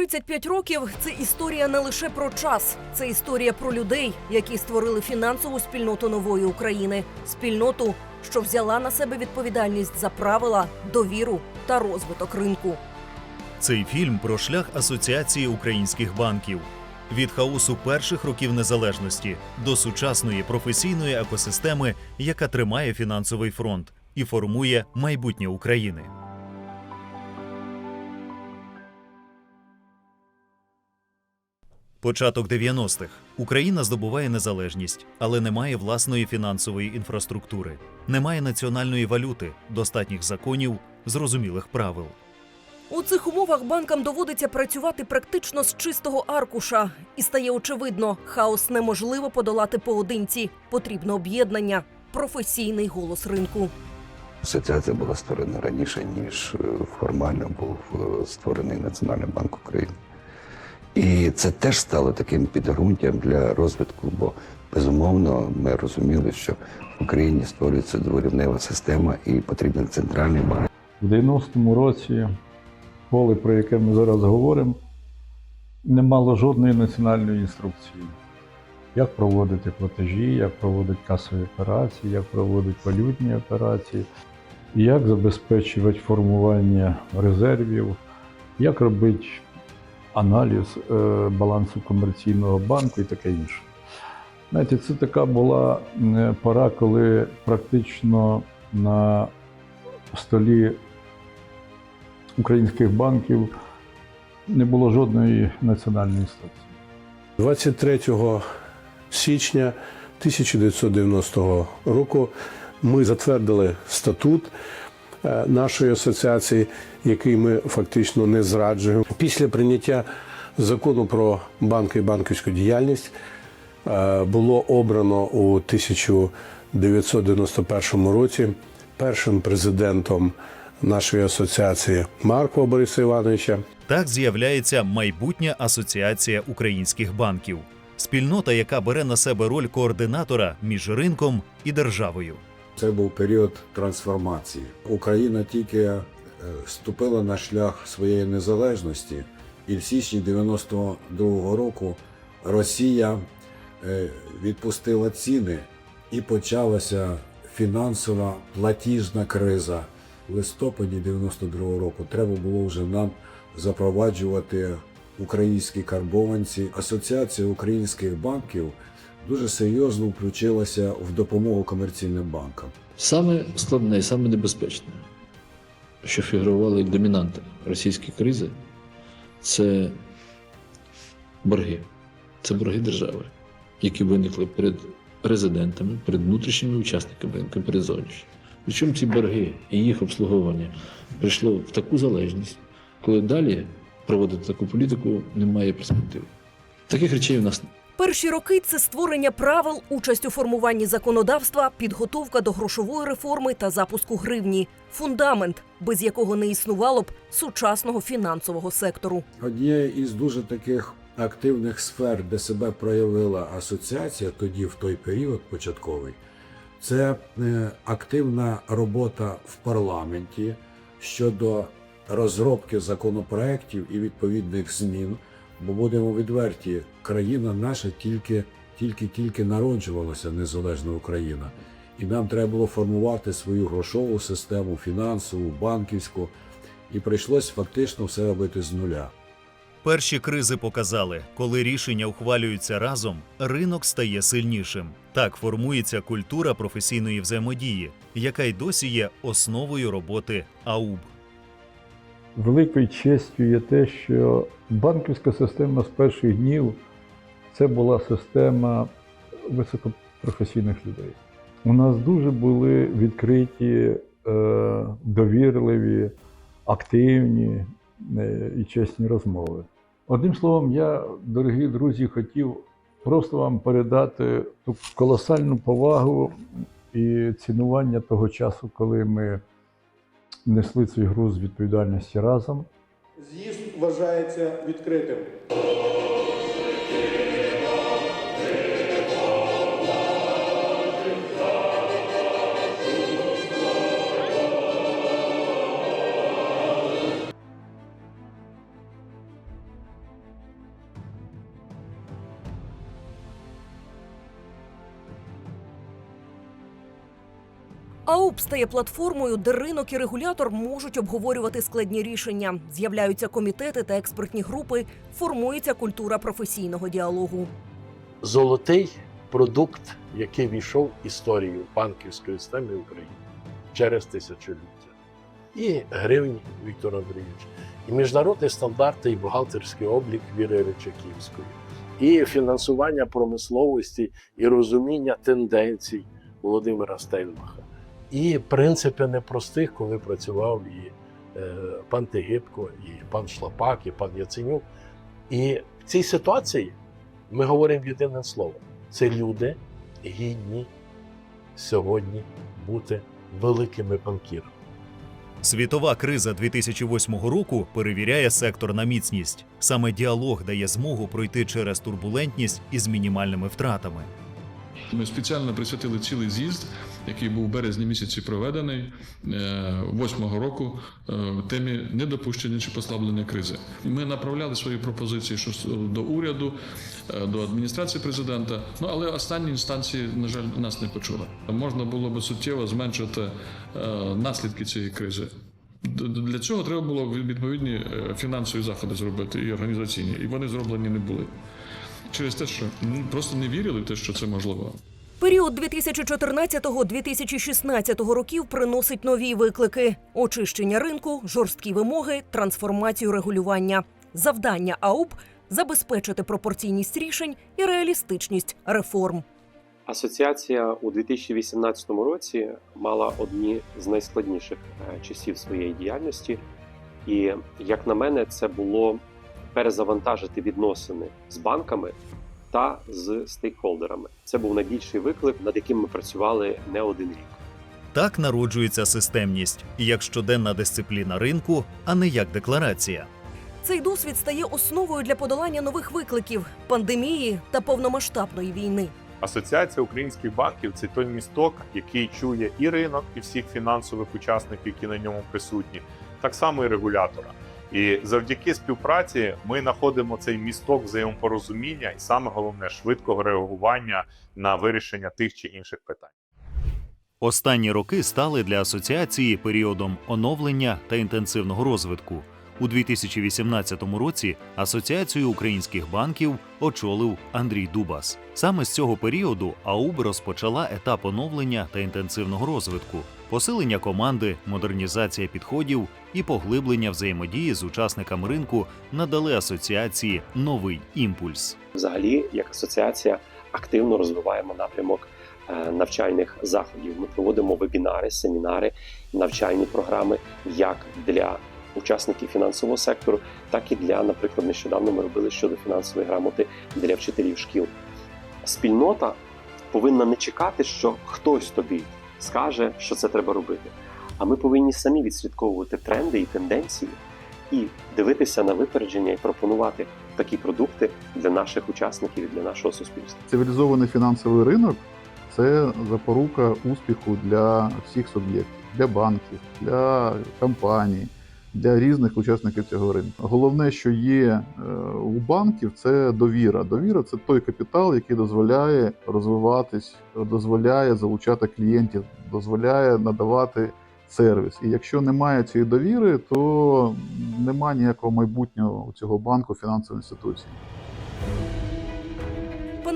35 років це історія не лише про час, це історія про людей, які створили фінансову спільноту нової України, спільноту, що взяла на себе відповідальність за правила, довіру та розвиток ринку. Цей фільм про шлях асоціації українських банків від хаосу перших років незалежності до сучасної професійної екосистеми, яка тримає фінансовий фронт і формує майбутнє України. Початок 90-х. Україна здобуває незалежність, але не має власної фінансової інфраструктури, немає національної валюти, достатніх законів, зрозумілих правил. У цих умовах банкам доводиться працювати практично з чистого аркуша, і стає очевидно, хаос неможливо подолати поодинці. Потрібно об'єднання, професійний голос ринку. Асоціація була створена раніше, ніж формально був е, створений Національний банк України. І це теж стало таким підґрунтям для розвитку, бо безумовно ми розуміли, що в Україні створюється дворівнева система і потрібен центральний банк. В 90-му році поле, про яке ми зараз говоримо, не мало жодної національної інструкції. Як проводити платежі, як проводити касові операції, як проводити валютні операції, як забезпечувати формування резервів, як робити аналіз е, балансу комерційного банку і таке інше. Знаєте, це така була пора, коли практично на столі українських банків не було жодної національної інструкції. 23 січня 1990 року ми затвердили статут нашої асоціації, який ми фактично не зраджуємо. Після прийняття закону про банки і банківську діяльність е, було обрано у 1991 році першим президентом нашої асоціації Маркова Бориса Івановича. Так з'являється майбутня асоціація українських банків, спільнота, яка бере на себе роль координатора між ринком і державою. Це був період трансформації. Україна тільки е, ступила на шлях своєї незалежності, і в січні 92-го року Росія е, відпустила ціни і почалася фінансова платіжна криза. В листопаді 92-го року треба було вже нам запроваджувати українські карбованці. Асоціація українських банків дуже серйозно включилася в допомогу комерційним банкам. Саме складне і саме небезпечне, що фігурували домінанти російської кризи, це борги. Це борги держави, які виникли перед резидентами, перед внутрішніми учасниками ринку, перед зовнішніми. Причому ці борги і їх обслуговування прийшло в таку залежність, коли далі проводити таку політику немає перспективи. Таких речей у нас Перші роки це створення правил, участь у формуванні законодавства, підготовка до грошової реформи та запуску гривні фундамент, без якого не існувало б сучасного фінансового сектору. Однією із дуже таких активних сфер, де себе проявила асоціація тоді, в той період початковий, це е, активна робота в парламенті щодо розробки законопроєктів і відповідних змін. Бо будемо відверті, країна наша тільки тільки тільки народжувалася незалежна Україна, і нам треба було формувати свою грошову систему, фінансову, банківську, і прийшлось фактично все робити з нуля. Перші кризи показали, коли рішення ухвалюються разом, ринок стає сильнішим. Так формується культура професійної взаємодії, яка й досі є основою роботи АУБ. Великою честю є те, що банківська система з перших днів це була система високопрофесійних людей. У нас дуже були відкриті, е, довірливі, активні е, і чесні розмови. Одним словом, я, дорогі друзі, хотів просто вам передати ту колосальну повагу і цінування того часу, коли ми несли цей груз відповідальності разом. З'їзд вважається відкритим. АУП стає платформою, де ринок і регулятор можуть обговорювати складні рішення. З'являються комітети та експертні групи, формується культура професійного діалогу. золотий продукт, який війшов в історію банківської системи України через тисячоліття. І гривні Віктора Андрійовича, і міжнародні стандарти, і бухгалтерський облік Віри Речаківської, і фінансування промисловості, і розуміння тенденцій Володимира Стельмаха, і принципи непростих, коли працював і е, пан Тегибко, і пан Шлапак, і пан Яценюк. І в цій ситуації ми говоримо єдине слово: це люди гідні сьогодні бути великими банкірами. Світова криза 2008 року перевіряє сектор на міцність. Саме діалог дає змогу пройти через турбулентність із мінімальними втратами. Ми спеціально присвятили цілий з'їзд, який був у березні місяці проведений е, восьмого року е, темі недопущення чи послаблення кризи. Ми направляли свої пропозиції до уряду, е, до адміністрації президента. Ну але останні інстанції, на жаль, нас не почули. Можна було би суттєво зменшити наслідки цієї кризи. Для цього треба було відповідні фінансові заходи зробити і організаційні, і вони зроблені не були. Через те, що ну, просто не вірили в те, що це можливо. Період 2014-2016 років приносить нові виклики: очищення ринку, жорсткі вимоги, трансформацію регулювання. Завдання АУП забезпечити пропорційність рішень і реалістичність реформ. Асоціація у 2018 році мала одні з найскладніших е, часів своєї діяльності, і як на мене, це було перезавантажити відносини з банками та з стейкхолдерами. Це був найбільший виклик, над яким ми працювали не один рік. Так народжується системність, як щоденна дисципліна ринку, а не як декларація. Цей досвід стає основою для подолання нових викликів пандемії та повномасштабної війни. Асоціація українських банків це той місток, який чує і ринок, і всіх фінансових учасників, які на ньому присутні, так само і регулятора. І завдяки співпраці ми знаходимо цей місток взаємопорозуміння, і саме головне швидкого реагування на вирішення тих чи інших питань. Останні роки стали для асоціації періодом оновлення та інтенсивного розвитку. У 2018 році Асоціацію українських банків очолив Андрій Дубас. Саме з цього періоду АУБ розпочала етап оновлення та інтенсивного розвитку, посилення команди, модернізація підходів і поглиблення взаємодії з учасниками ринку надали асоціації новий імпульс. Взагалі, як асоціація, активно розвиваємо напрямок е, навчальних заходів. Ми проводимо вебінари, семінари, навчальні програми як для учасників фінансового сектору, так і для, наприклад, нещодавно ми робили щодо фінансової грамоти для вчителів шкіл. Спільнота повинна не чекати, що хтось тобі скаже, що це треба робити. А ми повинні самі відслідковувати тренди і тенденції і дивитися на випередження і пропонувати такі продукти для наших учасників і для нашого суспільства. Цивілізований фінансовий ринок це запорука успіху для всіх суб'єктів, для банків, для компаній, для різних учасників цього ринку. Головне, що є е, у банків, це довіра. Довіра це той капітал, який дозволяє розвиватись, дозволяє залучати клієнтів, дозволяє надавати сервіс. І якщо немає цієї довіри, то немає ніякого майбутнього у цього банку фінансової інституції.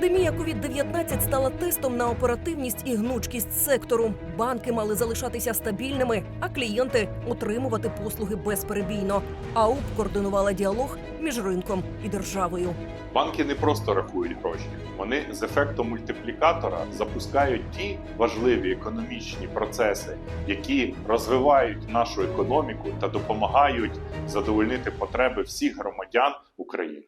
Пандемія COVID-19 стала тестом на оперативність і гнучкість сектору. Банки мали залишатися стабільними, а клієнти отримувати послуги безперебійно. АУП координувала діалог між ринком і державою. Банки не просто рахують гроші, вони з ефектом мультиплікатора запускають ті важливі економічні процеси, які розвивають нашу економіку та допомагають задовольнити потреби всіх громадян України.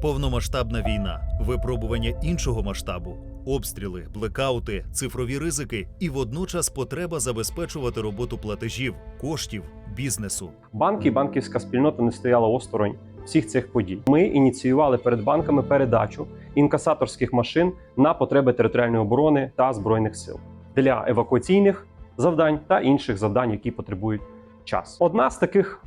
Повномасштабна війна, випробування іншого масштабу, обстріли, блекаути, цифрові ризики і водночас потреба забезпечувати роботу платежів, коштів, бізнесу. Банки і банківська спільнота не стояла осторонь всіх цих подій. Ми ініціювали перед банками передачу інкасаторських машин на потреби територіальної оборони та збройних сил для евакуаційних завдань та інших завдань, які потребують час. Одна з таких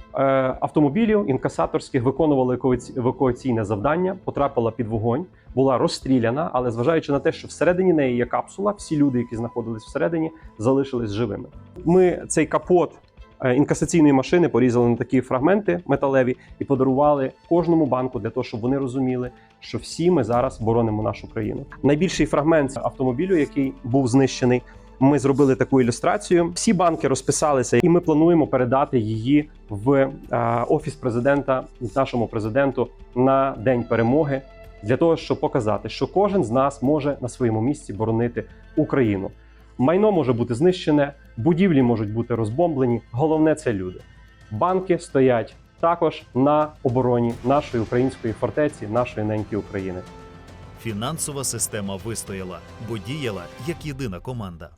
автомобілів інкасаторських виконували евакуаці- евакуаційне завдання, потрапила під вогонь, була розстріляна, але зважаючи на те, що всередині неї є капсула, всі люди, які знаходились всередині, залишились живими. Ми цей капот е, інкасаційної машини порізали на такі фрагменти металеві і подарували кожному банку для того, щоб вони розуміли, що всі ми зараз боронимо нашу країну. Найбільший фрагмент автомобілю, який був знищений. Ми зробили таку ілюстрацію. Всі банки розписалися, і ми плануємо передати її в е, офіс президента нашому президенту на день перемоги для того, щоб показати, що кожен з нас може на своєму місці боронити Україну. Майно може бути знищене, будівлі можуть бути розбомблені. Головне це люди. Банки стоять також на обороні нашої української фортеці, нашої неньки України. Фінансова система вистояла, бо діяла як єдина команда.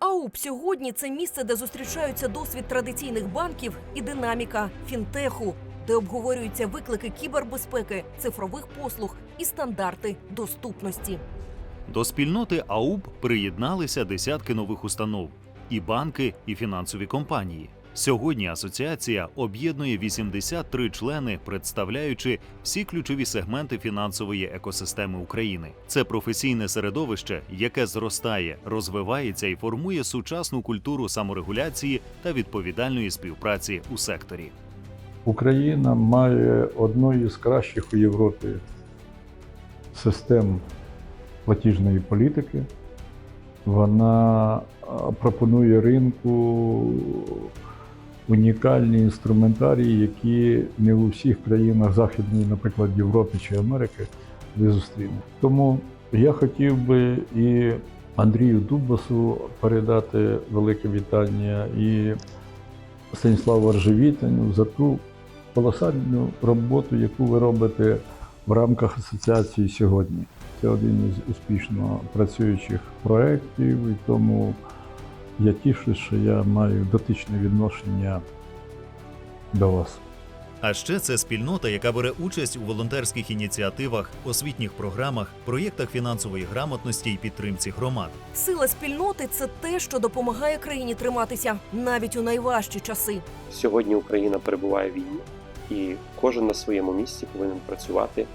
АУП сьогодні це місце, де зустрічаються досвід традиційних банків і динаміка фінтеху, де обговорюються виклики кібербезпеки, цифрових послуг і стандарти доступності. До спільноти АУП приєдналися десятки нових установ і банки, і фінансові компанії. Сьогодні асоціація об'єднує 83 члени, представляючи всі ключові сегменти фінансової екосистеми України. Це професійне середовище, яке зростає, розвивається і формує сучасну культуру саморегуляції та відповідальної співпраці у секторі. Україна має одну із кращих у Європі систем платіжної політики. Вона пропонує ринку унікальні інструментарії, які не у всіх країнах Західної, наприклад, Європи чи Америки, ви зустрінете. Тому я хотів би і Андрію Дубасу передати велике вітання і Станіславу Аржевітаню за ту колосальну роботу, яку ви робите в рамках асоціації сьогодні. Це один із успішно працюючих проєктів, і тому я тішусь, що я маю дотичне відношення до вас. А ще це спільнота, яка бере участь у волонтерських ініціативах, освітніх програмах, проєктах фінансової грамотності і підтримці громад. Сила спільноти це те, що допомагає країні триматися навіть у найважчі часи. Сьогодні Україна перебуває в війні, і кожен на своєму місці повинен працювати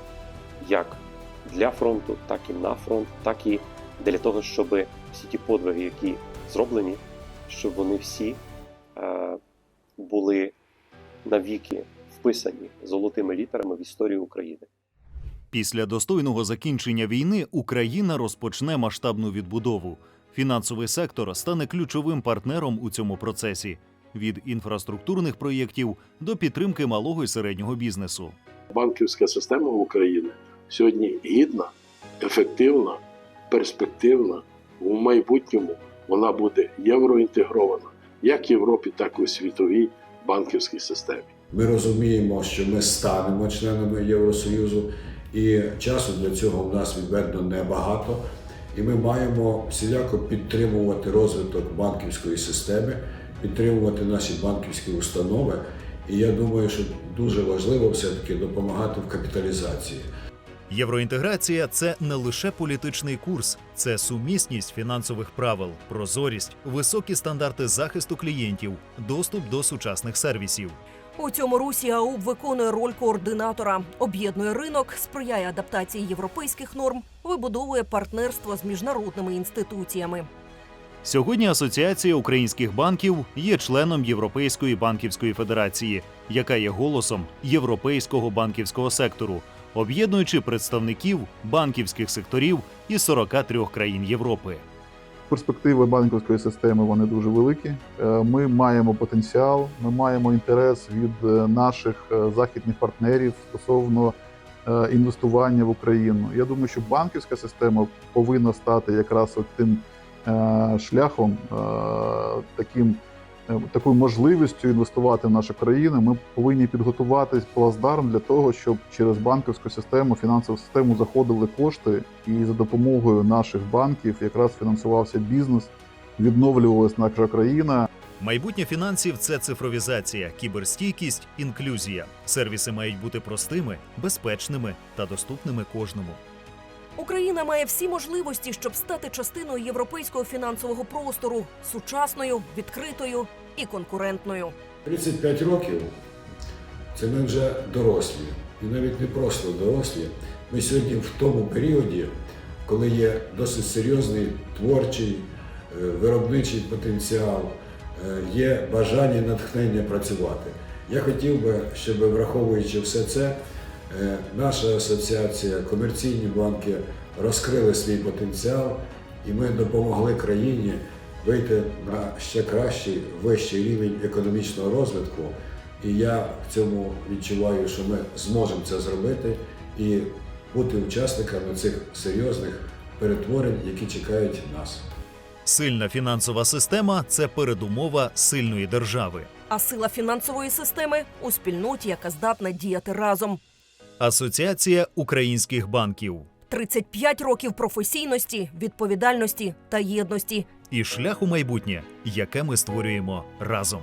як для фронту, так і на фронт, так і для того, щоб всі ті подвиги, які зроблені, щоб вони всі е, були навіки вписані золотими літерами в історію України. Після достойного закінчення війни Україна розпочне масштабну відбудову. Фінансовий сектор стане ключовим партнером у цьому процесі від інфраструктурних проєктів до підтримки малого і середнього бізнесу. Банківська система України сьогодні гідна, ефективна, перспективна. У майбутньому вона буде євроінтегрована як в Європі, так і у світовій банківській системі. Ми розуміємо, що ми станемо членами Євросоюзу, і часу для цього в нас відведено небагато. І ми маємо всіляко підтримувати розвиток банківської системи, підтримувати наші банківські установи. І я думаю, що дуже важливо все-таки допомагати в капіталізації. Євроінтеграція це не лише політичний курс, це сумісність фінансових правил, прозорість, високі стандарти захисту клієнтів, доступ до сучасних сервісів. У цьому русі АУП виконує роль координатора, об'єднує ринок, сприяє адаптації європейських норм, вибудовує партнерство з міжнародними інституціями. Сьогодні Асоціація українських банків є членом Європейської банківської федерації, яка є голосом європейського банківського сектору, об'єднуючи представників банківських секторів із 43 країн Європи. Перспективи банківської системи вони дуже великі. Е, Ми маємо потенціал, ми маємо інтерес від е, наших е, західних партнерів стосовно інвестування в Україну. Я думаю, що банківська система повинна стати якраз от тим шляхом, таким такою можливістю інвестувати в нашу країну. Ми повинні підготувати плацдарм для того, щоб через банківську систему, фінансову систему заходили кошти, і за допомогою наших банків якраз фінансувався бізнес, відновлювалась наша країна. Майбутнє фінансів це цифровізація, кіберстійкість, інклюзія. Сервіси мають бути простими, безпечними та доступними кожному. Україна має всі можливості, щоб стати частиною європейського фінансового простору, сучасною, відкритою і конкурентною. 35 років це ми вже дорослі. І навіть не просто дорослі. Ми сьогодні в тому періоді, коли є досить серйозний творчий, е, виробничий потенціал, е, є бажання натхнення працювати. Я хотів би, щоб враховуючи все це, наша асоціація, комерційні банки розкрили свій потенціал, і ми допомогли країні вийти на ще кращий, вищий рівень економічного розвитку. І я в цьому відчуваю, що ми зможемо це зробити і бути учасниками цих серйозних перетворень, які чекають нас. Сильна фінансова система це передумова сильної держави. А сила фінансової системи у спільноті, яка здатна діяти разом. Асоціація українських банків 35 років професійності, відповідальності та єдності. і шлях у майбутнє, яке ми створюємо разом.